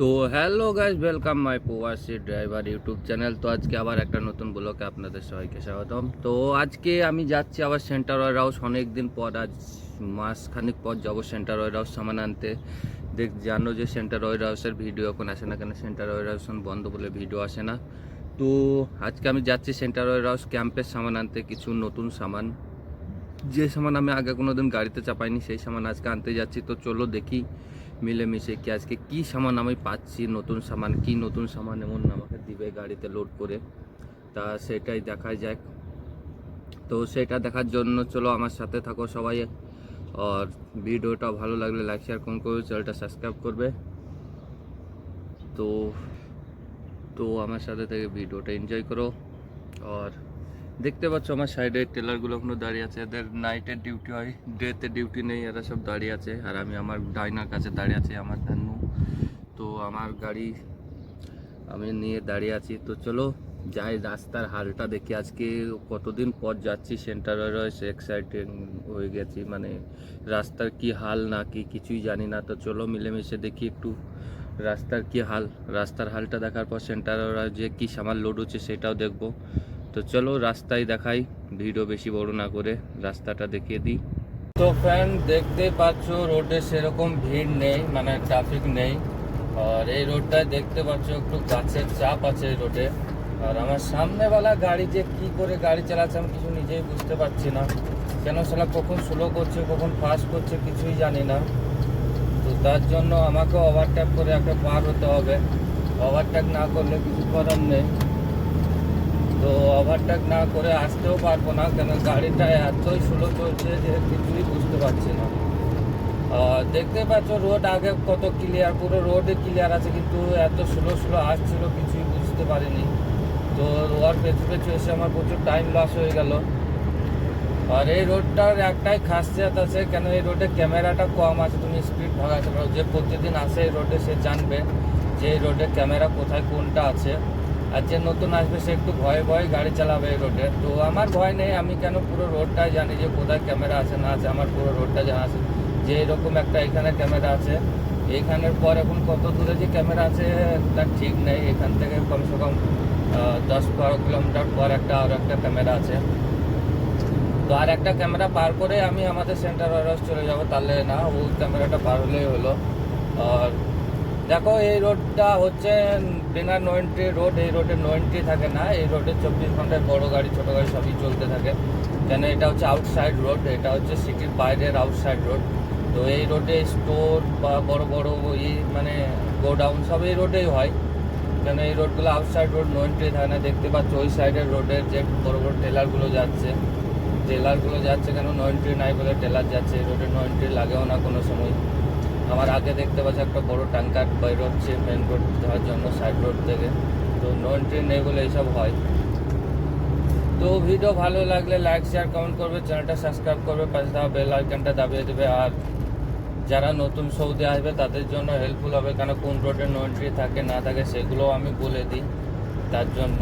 তো hello guys welcome my প্রবাসী driver YouTube channel. তো আজকে আবার একটা নতুন ব্লগে আপনাদের সবাইকে স্বাগতম। তো আজকে আমি যাচ্ছি আবার সেন্টার ওয়ার হাউস অনেক দিন পর আজ মাস খানিক পর যাব সেন্টার ওয়ার হাউস সামান আনতে। দেখ, জানো যে সেন্টার ওয়ার হাউসের ভিডিও এখন আসে না কেন? সেন্টার ওয়ার হাউস বন্ধ বলে ভিডিও আসে না। তো আজকে আমি যাচ্ছি সেন্টার ওয়ার হাউস ক্যাম্পের সামান আনতে কিছু নতুন সামান। যে সামান আমি আগে কোনো দিন গাড়িতে চাপাইনি, সেই সামান আজকে আনতে যাচ্ছি। তো চলো দেখি মিলেমিশে কি আজকে কি সামান আমি পাচ্ছি? নতুন সামান, কি নতুন সামান এমন আমাকে দিবে গাড়িতে লোড করে? তা সেটাই দেখা যাক। তো সেটা দেখার জন্য চলো আমার সাথে থাকো সবাই। আর ভিডিওটা ভালো লাগলে লাইক শেয়ার কমেন্ট করবে চ্যানেলটা সাবস্ক্রাইব করবে। তো তো আমার সাথে থেকে ভিডিওটা এনজয় করো। আর দেখতে পাচ্ছ আমার সাইডে টেলারগুলো এখনও দাঁড়িয়ে আছে। এদের নাইটের ডিউটি হয় ডেতে ডিউটি নেই, এরা সব দাঁড়িয়ে আছে। আর আমি আমার ডাইনার কাছে দাঁড়িয়ে আছি, আমার ধান্নু তো আমার গাড়ি আমি নিয়ে দাঁড়িয়ে আছি। তো চলো যাই রাস্তার হালটা দেখি। আজকে কতদিন পর যাচ্ছি সেন্টার এক্সাইটিং হয়ে গেছি। মানে রাস্তার কি হাল না কি কিছুই জানি না। তো চলো মিলেমিশে দেখি একটু রাস্তার কি হাল। রাস্তার হালটা দেখার পর সেন্টার যে কি সামান লোড হচ্ছে সেটাও দেখব। তো চলো রাস্তায় দেখাই, ভিডিও বেশি বড় না করে রাস্তাটা দেখিয়ে দিই। তো ফ্রেন্ড দেখতে পাচ্ছ রোডে সেরকম ভিড় নেই মানে ট্রাফিক নেই। আর এই রোডটায় দেখতে পাচ্ছ, একটু গাছের চাপ আছে এই রোডে আর আমার সামনেওয়ালা গাড়ি যে কি করে গাড়ি চালাচ্ছে আমি কিছু নিজেই বুঝতে পারছি না। কেন সেটা কখন স্লো করছে, কখন ফাস্ট করছে কিছুই জানি না। তো তার জন্য আমাকে ওভারটেক করে একটা পার হতে হবে। ওভারটেক না করলে কিছু করার নেই। তো ওভারটেক না করে আসতেও পারব না কেন গাড়িটা এতই স্লো চলছে যে কিছুই বুঝতে পারছি না। দেখতে পাচ্ছ রোড আগে কত ক্লিয়ার পুরো রোডে ক্লিয়ার আছে, কিন্তু এত স্লো স্লো আসছিল, কিছুই বুঝতে পারিনি। তো ওর পেছু পেছু এসে আমার প্রচুর টাইম লস হয়ে গেল। আর এই রোডটার একটাই খাসিয়াত আছে, কেন এই রোডে ক্যামেরাটা কম আছে, তুমি স্পিড ভাগাতে পারো। যে প্রতিদিন আসে এই রোডে সে জানবে যে এই রোডে ক্যামেরা কোথায়, কোনটা আছে। আর যে নতুন আসবে সে একটু ভয়ে ভয়ে গাড়ি চালাবে এই রোডে। তো আমার ভয় নেই, আমি কেন পুরো রোডটাই জানি যে কোথায় ক্যামেরা আছে না আছে, আমার পুরো রোডটা জানা আছে। যে এরকম একটা এখানে ক্যামেরা আছে এইখানের পর এখন কত দূরে যে ক্যামেরা আছে, তার ঠিক নেই। এখান থেকে কমসে কম দশ বারো কিলোমিটার পর একটা আর একটা ক্যামেরা আছে। তো আর একটা ক্যামেরা পার করে আমি আমাদের সেন্টার ওয়ারহাউস চলে যাব, তাহলে না, ওই ক্যামেরাটা পার হলেই হলো। আর দেখো, এই রোডটা হচ্ছে বিনা নো এন্ট্রি রোড এই রোডে নো এন্ট্রি থাকে না। এই রোডে চব্বিশ ঘন্টায় বড় গাড়ি, ছোটো গাড়ি সবই চলতে থাকে। কেন এটা হচ্ছে আউটসাইড রোড এটা হচ্ছে সিটির বাইরের আউটসাইড রোড তো এই রোডে স্টোর বা বড় বড় ই মানে গোডাউন সব এই রোডেই হয়। কেন এই রোডগুলো আউটসাইড রোড নো এন্ট্রি থাকে না। দেখতে পাচ্ছ, ওই সাইডের রোডের যে বড় বড় টেলারগুলো যাচ্ছে টেলারগুলো যাচ্ছে কেন নো এন্ট্রি নাই বলে টেলার যাচ্ছে, এই রোডে নো এন্ট্রি লাগেও না কোনো সময়। আমার আগে দেখতে পাচ্ছি একটা বড় ট্যাঙ্কার বের হচ্ছে মেন রোড যাওয়ার জন্য সাইড রোড থেকে। তো নো এন্ট্রি নেই বলে এইসব হয়। তো ভিডিও ভালো লাগলে লাইক শেয়ার কমেন্ট করবে চ্যানেলটা সাবস্ক্রাইব করবে, পাশে দেওয়া বেল আইকনটা দাবিয়ে দেবে। আর যারা নতুন সৌদি আসবে, তাদের জন্য হেল্পফুল হবে। কেন কোন রোডে নো এন্ট্রি থাকে, না থাকে, সেগুলোও আমি বলে দিই তার জন্য।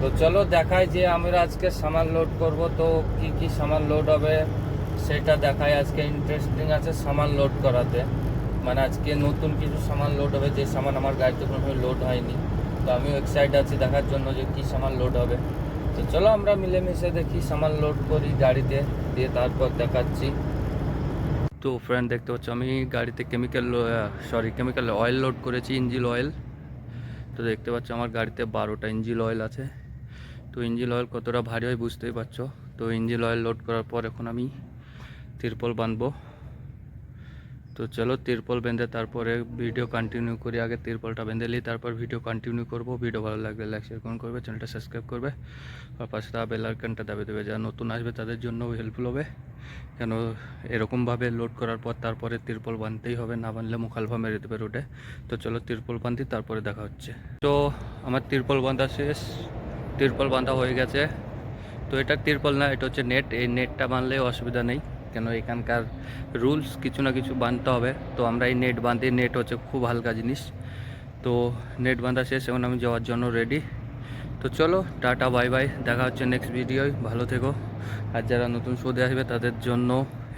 তো চলো দেখাই যে আমরা আজকে সামান লোড করব। তো কি কি সামান লোড হবে? সেটা দেখাই আজকে ইন্টারেস্টিং আছে সামান লোড করাতে। মানে আজকে নতুন কিছু সামান লোড হবে, যে সামান আমার গাড়িতে কোনো লোড হয়নি। তো আমিও এক্সাইট আছি দেখার জন্য যে কী সামান লোড হবে। তো চলো আমরা মিলেমিশে দেখি সামান লোড করি গাড়িতে, দিয়ে তারপর দেখাচ্ছি। তো ফ্রেন্ড দেখতে পাচ্ছ, আমি গাড়িতে chemical sorry chemical oil load করেছি, ইঞ্জিল অয়েল তো দেখতে পাচ্ছ আমার গাড়িতে বারোটা ইঞ্জিল অয়েল আছে। তো ইঞ্জিল অয়েল কতটা ভারী হয় বুঝতেই পারছ। তো ইঞ্জিল অয়েল লোড করার পর এখন আমি তিরপল বাঁধবো তো চলো তিরপল বেঁধে তারপরে ভিডিও কন্টিনিউ করি। আগে তিরপলটা বেঁধে নিই, তারপর ভিডিও কন্টিনিউ করব। ভিডিও ভালো লাগলে লাইক শেয়ার কমেন্ট করবে চ্যানেলটা সাবস্ক্রাইব করবে। আর পাশে থাকা বেল আইকনটা দাবি দেবে। যারা নতুন আসবে, তাদের জন্য হেল্পফুল হবে। কেন এরকমভাবে লোড করার পর তারপরে তিরপল বাঁধতেই হবে। না বাঁধলে মুখালভা মেরে দেবে রোডে তো চলো তিরপল বাঁধি তারপরে দেখা হচ্ছে। তো আমার তিরপল বাঁধা শেষ। তিরপল বাঁধা হয়ে গেছে। তো এটা তিরপল না, এটা হচ্ছে নেট এই নেটটা বাঁধলে অসুবিধা নেই। কেন এখানকার রুলস কিছু না কিছু বাঁধতে হবে। তো আমরা এই নেট বাঁধি নেট হচ্ছে খুব হালকা জিনিস। তো নেট বাঁধা শেষ, এখন আমি যাওয়ার জন্য রেডি তো চলো, টাটা বাই বাই দেখা হচ্ছে নেক্সট ভিডিওয় ভালো থেকো। আর যারা নতুন সৌদে আসবে, তাদের জন্য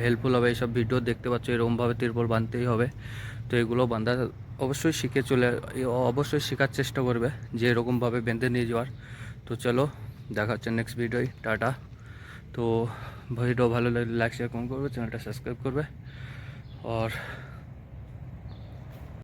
হেল্পফুল হবে এইসব ভিডিও দেখতে পাচ্ছ, এরকমভাবে তিরপল বাঁধতেই হবে। তো এগুলো বান্ধা অবশ্যই শিখে চলে অবশ্যই শেখার চেষ্টা করবে যে এরকমভাবে বেঁধে নিয়ে যাওয়ার। তো চলো, দেখা হচ্ছে নেক্সট ভিডিওয় টাটা। তো ভিডিও ভালো লাগলে লাইক শেয়ার কমেন্ট করবে চ্যানেলটা সাবস্ক্রাইব করবে। আর